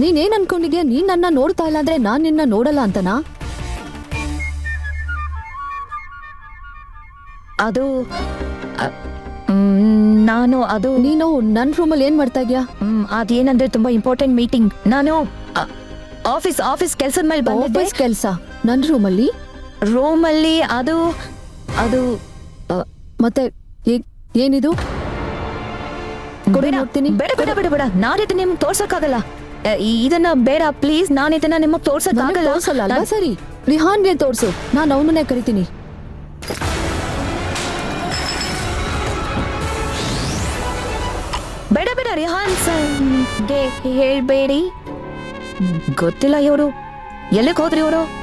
ನೀನೇನ್ ಅನ್ಕೊಂಡಿದ್ಯಾ? ನೀನ್ ನನ್ನ ನೋಡ್ತಾ ಇಲ್ಲ ಅಂದ್ರೆ ನಾನ್ ನಿನ್ನ ನೋಡಲ್ಲ ಅಂತನಾ? ಅದು ಅ, ಮ್, ನಾನು ಅದು ನೀನು ನನ್ ರೂಮಲ್ಲಿ ಏನ್ ಮಾಡ್ತಾ ಇದ್ಯಾ? ಮ್, ಅದೇನಂದ್ರೆ ತುಂಬಾ ಇಂಪಾರ್ಟೆಂಟ್ ಮೀಟಿಂಗ್ ನಾನು ಆಫೀಸ್ ಆಫೀಸ್ ಕೆಲ್ಸದ ಮೇಲೆ ಬಂದಿದ್ದೆ. ಆಫೀಸ್ ಕೆಲ್ಸ? ನನ್ ರೂಮಲ್ಲಿ ರೂಮ್ ಅಲ್ಲಿ ಅದು ಅದು ಮತ್ತೆ ಏ- ಏನಿದು? ಕೊಡು ಬೇಡ ನೋಡ್ತೀನಿ. ಬೇಡ ಬೇಡ ಬೇಡ ಬೇಡ. ನಾನಿದ್ ನಿಮ್ಗೆ ತೋರ್ಸಕ್ಕಾಗಲ್ಲ. ಇದನ್ನ ಬೇಡ ಪ್ಲೀಸ್ ನಾನು ಇದನ್ನ ನಿಮಗೆ ತೋರ್ಸಕ್ಕಾಗಲ್ಲ ತೋರ್ಸಲ್ಲ ಅಲ್ವಾ? ಸರಿ. ರಿಹಾನ್ಗೆ ತೋರ್ಸು. ನಾನು ಅವನನ್ನೇ ಕರಿತೀನಿ. ಬೇಡ ಬೇಡ ರಿಹಾನ್ಗೆ ಹೇಳ್ಬೇಡಿ. ಗೊತ್ತಿಲ್ಲ ಇವರು. ಎಲ್ಲಿಗೆ ಹೋದ್ರಿ ಇವರು?